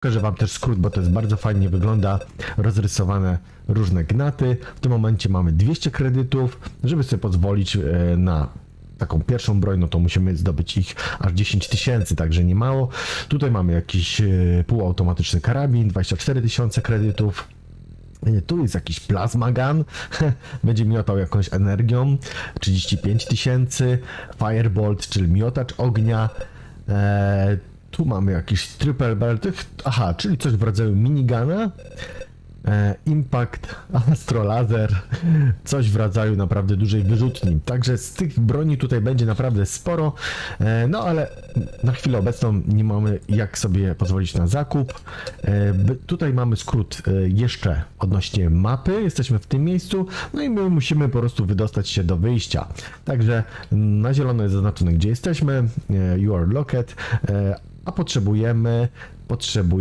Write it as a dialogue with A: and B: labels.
A: Pokażę Wam też skrót, bo to jest bardzo fajnie wygląda, rozrysowane różne gnaty. W tym momencie mamy 200 kredytów, żeby sobie pozwolić e, na taką pierwszą broń, no to musimy zdobyć ich aż 10 tysięcy, także nie mało. Tutaj mamy jakiś e, półautomatyczny karabin, 24 tysiące kredytów. E, Tu jest jakiś plazmagan, będzie miotał jakąś energią, 35 tysięcy, firebolt, czyli miotacz ognia, tu mamy jakiś triple barrel, aha, czyli coś w rodzaju minigana, e, impact, astrolazer, coś w rodzaju naprawdę dużej wyrzutni. Także z tych broni tutaj będzie naprawdę sporo, e, no ale na chwilę obecną nie mamy jak sobie pozwolić na zakup. E, tutaj mamy skrót jeszcze odnośnie mapy, jesteśmy w tym miejscu, no i my musimy po prostu wydostać się do wyjścia. Także na zielono jest zaznaczone gdzie jesteśmy, you are locked, e, a potrzebujemy, potrzebujemy